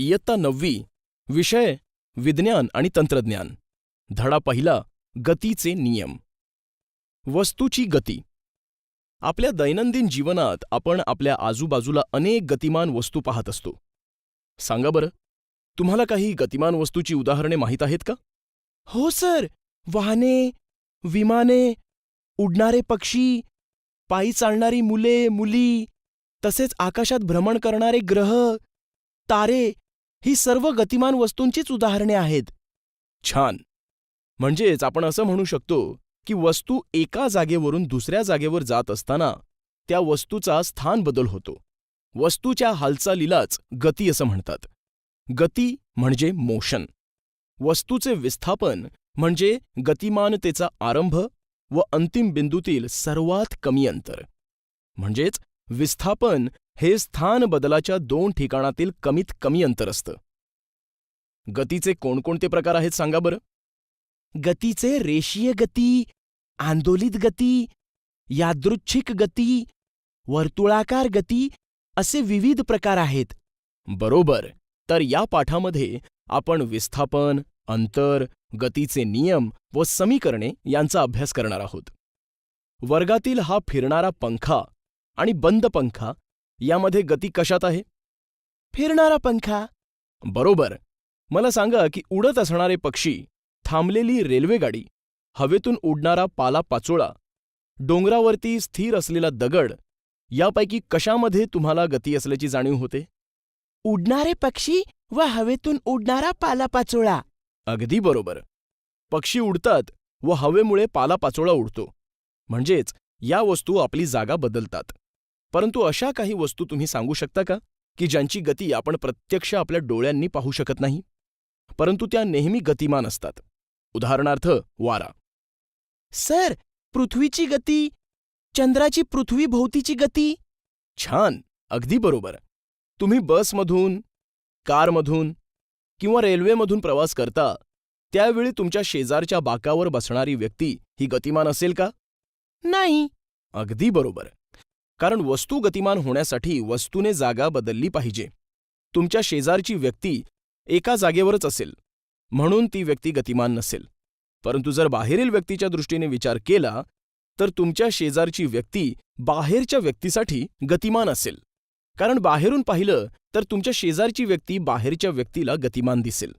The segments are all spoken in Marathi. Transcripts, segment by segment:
इयत्ता नववी विषय विज्ञान आणि तंत्रज्ञान. धडा पहिला गतीचे नियम. वस्तूची गती. आपल्या दैनंदिन जीवनात आपण आपल्या आजूबाजूला अनेक गतिमान वस्तू पाहत असतो. सांगा बरं तुम्हाला काही गतिमान वस्तूची उदाहरणे माहीत आहेत का? हो सर. वाहने विमाने उडणारे पक्षी पायी चालणारी मुले मुली तसेच आकाशात भ्रमण करणारे ग्रह तारे ही सर्व गतिमान वस्तूंचीच उदाहरणे आहेत. छान. म्हणजेच आपण असं म्हणू शकतो की वस्तू एका जागेवरून दुसऱ्या जागेवर जात असताना त्या वस्तूचा स्थान बदल होतो. वस्तूच्या हालचालीलाच गती असं म्हणतात. गती म्हणजे मोशन. वस्तूचे विस्थापन म्हणजे गतिमानतेचा आरंभ व अंतिम बिंदूतील सर्वात कमी अंतर. म्हणजेच विस्थापन हे स्थान बदलाच्या दोन ठिकाणातील कमीत कमी अंतर असतं. गतीचे कोणकोणते प्रकार आहेत सांगा बरं? गतीचे रेषीय गती आंदोलित गती यादृच्छिक गती वर्तुळाकार गती असे विविध प्रकार आहेत. बरोबर तर या पाठामध्ये आपण विस्थापन अंतर गतीचे नियम व समीकरणे यांचा अभ्यास करणार आहोत. वर्गातील हा फिरणारा पंखा आणि बंद पंखा यामध्ये गती कशात आहे? फिरणारा पंखा. बरोबर. मला सांगा की उडत असणारे पक्षी थांबलेली रेल्वेगाडी हवेतून उडणारा पाला पाचोळा डोंगरावरती स्थिर असलेला दगड यापैकी कशामध्ये तुम्हाला गती असल्याची जाणीव होते? उडणारे पक्षी व हवेतून उडणारा पालापाचोळा अगदी बरोबर. पक्षी उडतात व हवेमुळे पालापाचोळा उडतो. म्हणजेच या वस्तू आपली जागा बदलतात. परंतु अशा काही वस्तू तुम्ही सांगू शकता का? की ज्यांची गती आपण प्रत्यक्ष आपल्या डोळ्यांनी पाहू शकत नाही? परंतु त्या नेहमी गतिमान असतात. उदाहरणार्थ वारा. सर पृथ्वीची गती चंद्राची पृथ्वीभोवतीची गती? छान अगदी बरोबर. तुम्ही बसमधून कारमधून किंवा रेल्वेमधून प्रवास करता त्यावेळी तुमच्या शेजारच्या बाकावर बसणारी व्यक्ती ही गतिमान असेल का? नाही. अगदी बरोबर. कारण वस्तू गतिमान होण्यासाठी वस्तूने जागा बदलली पाहिजे. तुमच्या शेजारची व्यक्ती एका जागेवरच असेल म्हणून ती व्यक्ती गतिमान नसेल. परंतु जर बाहेरील व्यक्तीच्या दृष्टीने विचार केला तर तुमच्या शेजारची व्यक्ती बाहेरच्या व्यक्तीसाठी गतिमान असेल. कारण बाहेरून पाहिलं तर तुमच्या शेजारची व्यक्ती बाहेरच्या व्यक्तीला गतिमान दिसेल.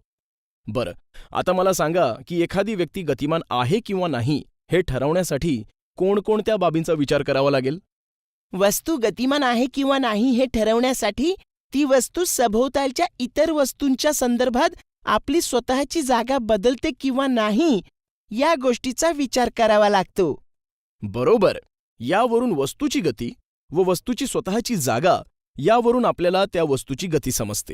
बरं आता मला सांगा की एखादी व्यक्ती गतिमान आहे किंवा नाही हे ठरवण्यासाठी कोणकोणत्या बाबींचा विचार करावा लागेल? वस्तू गतिमान आहे किंवा नाही हे ठरवण्यासाठी ती वस्तू सभोवतालच्या इतर वस्तूंच्या संदर्भात आपली स्वतःची जागा बदलते किंवा नाही या गोष्टीचा विचार करावा लागतो. बरोबर. यावरून वस्तूची गती व वस्तूची स्वतःची जागा यावरून आपल्याला त्या वस्तूची गती समजते.